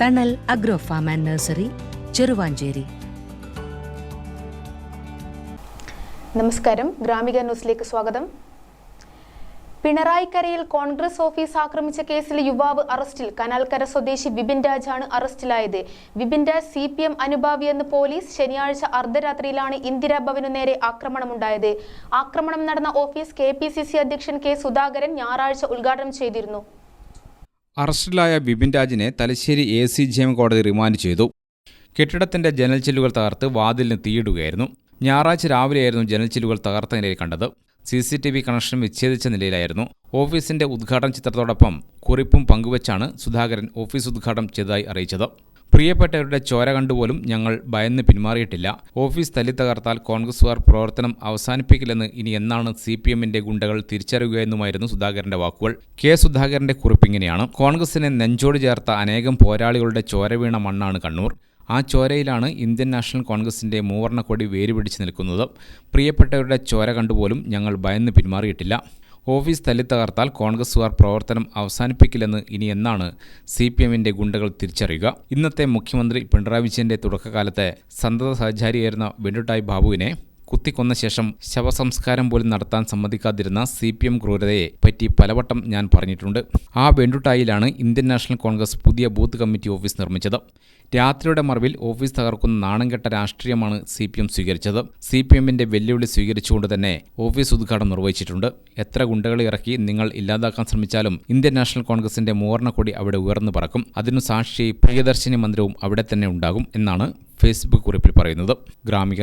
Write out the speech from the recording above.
Thanal agro farm and nursery Cheruvancheri. നമസ്കാരം. ഗ്രാമിക ന്യൂസിലേക്ക് സ്വാഗതം. പിണറായിക്കരയിൽ കോൺഗ്രസ് ഓഫീസ് ആക്രമിച്ച കേസിൽ യുവാവ് അറസ്റ്റിൽ കനാൽക്കര സ്വദേശി ബിബിൻ രാജാണ് അറസ്റ്റിലായത്. Bibin Raj C P M അനുഭാവിയെന്ന് police ശനിയാഴ്ച അർദ്ധരാത്രിയിലാണ് ഇന്ദിരാഭവനു നേരെ ആക്രമണമുണ്ടായത്. ആക്രമണം നടന്ന ഓഫീസ് കെ അധ്യക്ഷൻ കെ സുധാകരൻ ഞായറാഴ്ച ഉദ്ഘാടനം ചെയ്തിരുന്നു. അറസ്റ്റിലായ Bipin രാജിനെ Thalassery A C G M കോടതി റിമാൻഡ് ചെയ്തു. കെട്ടിടത്തിന്റെ ജനൽച്ചില്ലുകൾ തകർത്ത് വാതിലിന് തീയിടുകയായിരുന്നു. ഞായറാഴ്ച രാവിലെയായിരുന്നു ജനൽച്ചില്ലുകൾ തകർത്ത നിലയിൽ കണ്ടത്. C C T V connection വിച്ഛേദിച്ച നിലയിലായിരുന്നു. ഓഫീസിന്റെ ഉദ്ഘാടന ചിത്രത്തോടൊപ്പം കുറിപ്പും പങ്കുവച്ചാണ് സുധാകരൻ ഓഫീസ് ഉദ്ഘാടനം ചെയ്തതായി അറിയിച്ചത്. പ്രിയപ്പെട്ടവരുടെ ചോര കണ്ടുപോലും ഞങ്ങൾ ഭയന്ന് പിന്മാറിയിട്ടില്ല. ഓഫീസ് തല്ലിത്തകർത്താൽ കോൺഗ്രസുകാർ പ്രവർത്തനം അവസാനിപ്പിക്കില്ലെന്ന് ഇനി എന്നാണ് സി പി എമ്മിന്റെ ഗുണ്ടകൾ തിരിച്ചറിയുകയെന്നുമായിരുന്നു സുധാകരന്റെ വാക്കുകൾ. കെ സുധാകരന്റെ കുറിപ്പ് കുറിപ്പിങ്ങനെയാണ് കോൺഗ്രസിനെ നെഞ്ചോട് ചേർത്ത അനേകം പോരാളികളുടെ ചോര വീണ മണ്ണാണ് കണ്ണൂർ. ആ ചോരയിലാണ് ഇന്ത്യൻ നാഷണൽ കോൺഗ്രസിന്റെ മൂവർണക്കൊടി വേരുപിടിച്ച് നിൽക്കുന്നത്. പ്രിയപ്പെട്ടവരുടെ ചോര കണ്ടുപോലും ഞങ്ങൾ ഭയന്ന് പിന്മാറിയിട്ടില്ല. ഓഫീസ് തല്ലി തകർത്താൽ കോൺഗ്രസുകാർ പ്രവർത്തനം അവസാനിപ്പിക്കില്ലെന്ന് ഇനി എന്നാണ് സി പി എമ്മിന്റെ ഗുണ്ടകൾ തിരിച്ചറിയുക. ഇന്നത്തെ മുഖ്യമന്ത്രി പിണറായി വിജയന്റെ തുടക്കകാലത്തെ സന്തത സഹചാരിയായിരുന്ന വെണ്ടുട്ടായ് ബാബുവിനെ കുത്തിക്കൊന്ന ശേഷം ശവസംസ്കാരം പോലും നടത്താൻ സമ്മതിക്കാതിരുന്ന സി പി എം ക്രൂരതയെ പറ്റി പലവട്ടം ഞാൻ പറഞ്ഞിട്ടുണ്ട്. ആ വെണ്ടുട്ടായിലാണ് ഇന്ത്യൻ നാഷണൽ കോൺഗ്രസ് പുതിയ ബൂത്ത് കമ്മിറ്റി ഓഫീസ് നിർമ്മിച്ചത്. രാത്രിയുടെ മറവിൽ ഓഫീസ് തകർക്കുന്ന നാണംകെട്ട രാഷ്ട്രീയമാണ് സി പി എം സ്വീകരിച്ചത്. സി പി എമ്മിന്റെ വെല്ലുവിളി സ്വീകരിച്ചുകൊണ്ട് തന്നെ ഓഫീസ് ഉദ്ഘാടനം നിർവഹിച്ചിട്ടുണ്ട്. എത്ര ഗുണ്ടകളെ ഇറക്കി നിങ്ങൾ ഇല്ലാതാക്കാൻ ശ്രമിച്ചാലും ഇന്ത്യൻ നാഷണൽ കോൺഗ്രസിന്റെ കൊടി അവിടെ ഉയർന്നു പറക്കും. അതിനു സാക്ഷി പ്രിയദർശിനി മന്ദിരവും അവിടെ തന്നെ ഉണ്ടാകും എന്നാണ് ഫേസ്ബുക്ക് കുറിപ്പിൽ പറയുന്നത്. Gramika